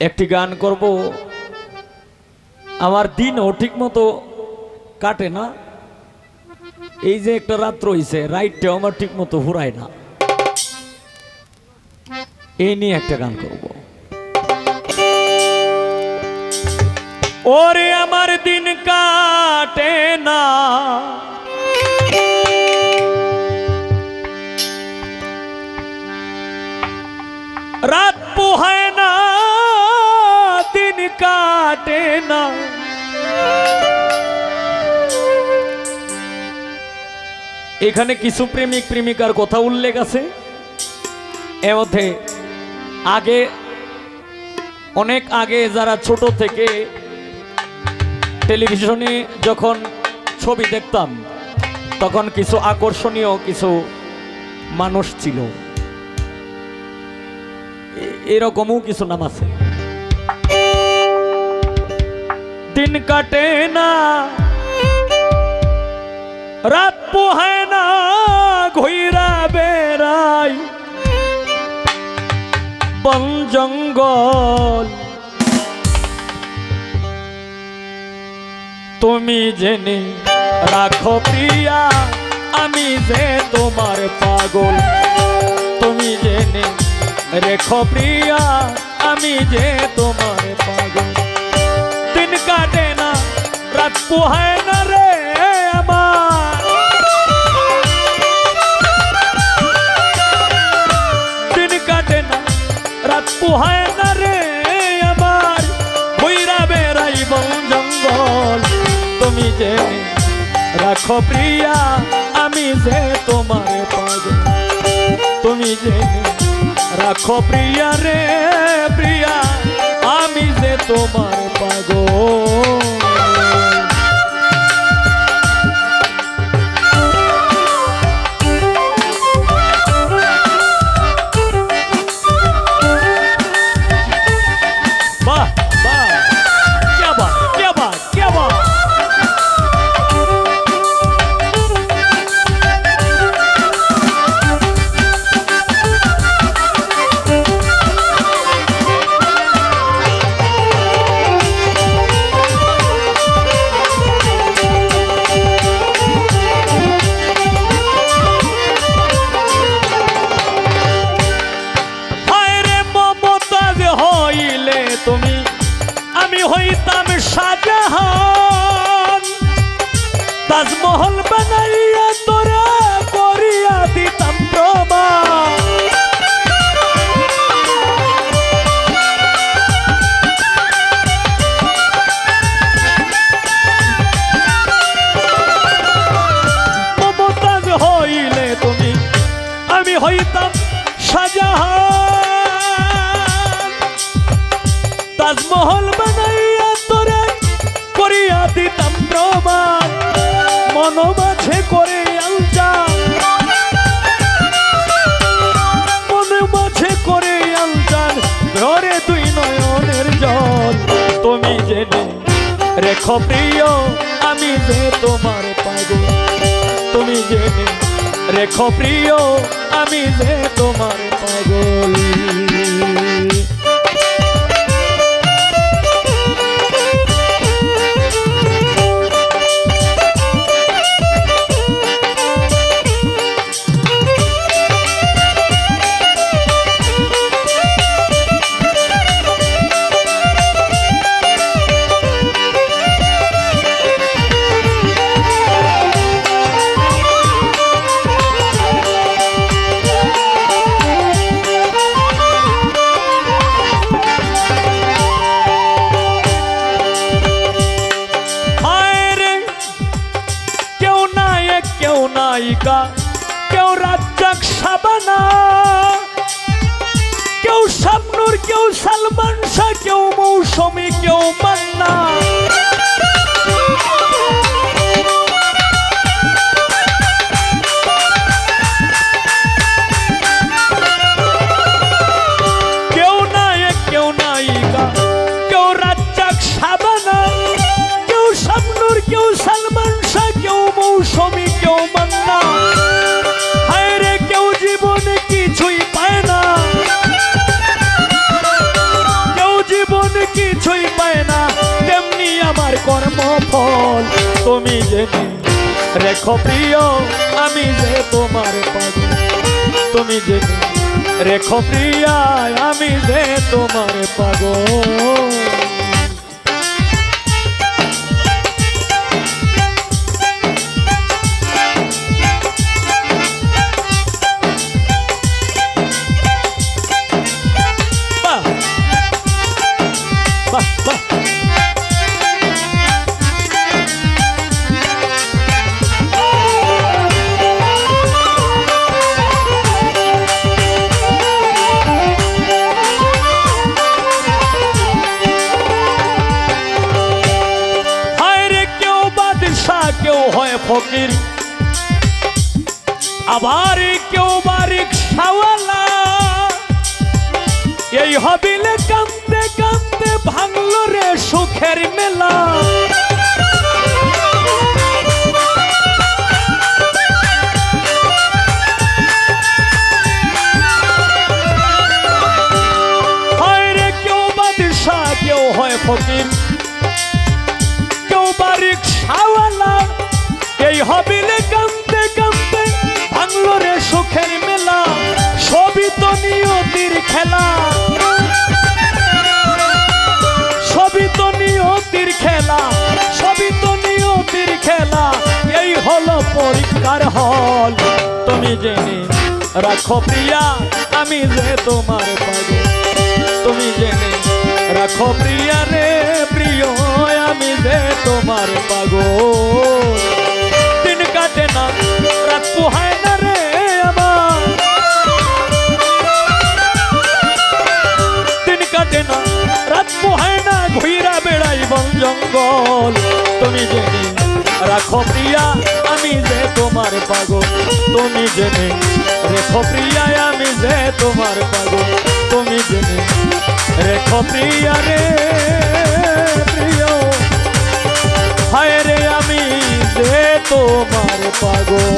একটি গান করব। আমার দিনও ঠিক মতো কাটে না। এই যে একটা রাত্র হইছে রাইটটাও আমার ঠিক মতো ফুরায় না। এই নিয়ে একটা গান করব। ওরে আমার দিন কাটে না। রাত পোহায় না। কাটে না। এখানে কিছু প্রেমিক, প্রেমিকার কথা উল্লেখ আছে। এর মধ্যে আগে, অনেক আগে যারা ছোট থেকে টেলিভিশনে যখন ছবি দেখতাম, তখন কিছু আকর্ষণীয় কিছু মানুষ ছিল। এরকমও কিছু নাম আছে। দিন কাটে না। রাত পোহায় না, ঘুইরা বেড়াই। বন জঙ্গল। তুমি জেনে রাখো প্রিয়া, আমি যে তোমার পাগল। তুমি জেনে রেখো প্রিয়া, আমি যে তোমার পাগল। কাটে না রাত পোহায় না রে আমার। দিন কাটে না রাত পোহায় না রে আমার। বইরা বেড়াই বন জঙ্গল, তুমি জেনে রাখো প্রিয়া, আমি যে তোমার পাগল। তুমি জেনে রাখো প্রিয়া রে, প্রিয়া। আমি যে তোমার পাগল। তাজমহল বানাইয়া তোরে করিয়া দিতাম প্রমাণ। মন মাঝে করে আলচা মনে মাঝে করে আলচান ধরে তুই নয়নের জল। তুমি জেনে রেখো প্রিয়, আমি যে তোমার পাগল। তুমি জেনে রেখো প্রিয়, আমি যে তোমার পাগল। শাহ কেউ মৌসুমি কেউ মান্না। তুমি জেনে রেখো প্রিয়, আমি যে তোমার পাগল। তুমি জেনে রেখো প্রিয়া আমি যে তোমার পাগল। কেউ হয় ফকির। আবার কেউ বারিক সাওয়ালা এই হবিলে কান্দে কান্দে ভাঙল রে সুখের মেলা। এই হবিলে কান্দতে কান্দতে ভাঙলো রে সুখের মেলা, সবই তো নিয়তির খেলা। সবই তো নিয়তির খেলা, সবই তো নিয়তির খেলা, এই হলো পরীক্ষার হল। তুমি জেনে রাখো প্রিয়া, আমি যে তোমার পাগল। তুমি জেনে রাখো প্রিয়া রে, প্রিয়, আমি যে তোমার পাগল। পোহায় না বন জঙ্গল। তুমি জেনে রাখো প্রিয়া, আমি যে তোমার পাগল। তুমি জেনে রেখো প্রিয়া, আমি যে তোমার পাগল। তুমি জেনে রেখো প্রিয়া রে, প্রিয়। তোমার পাগল।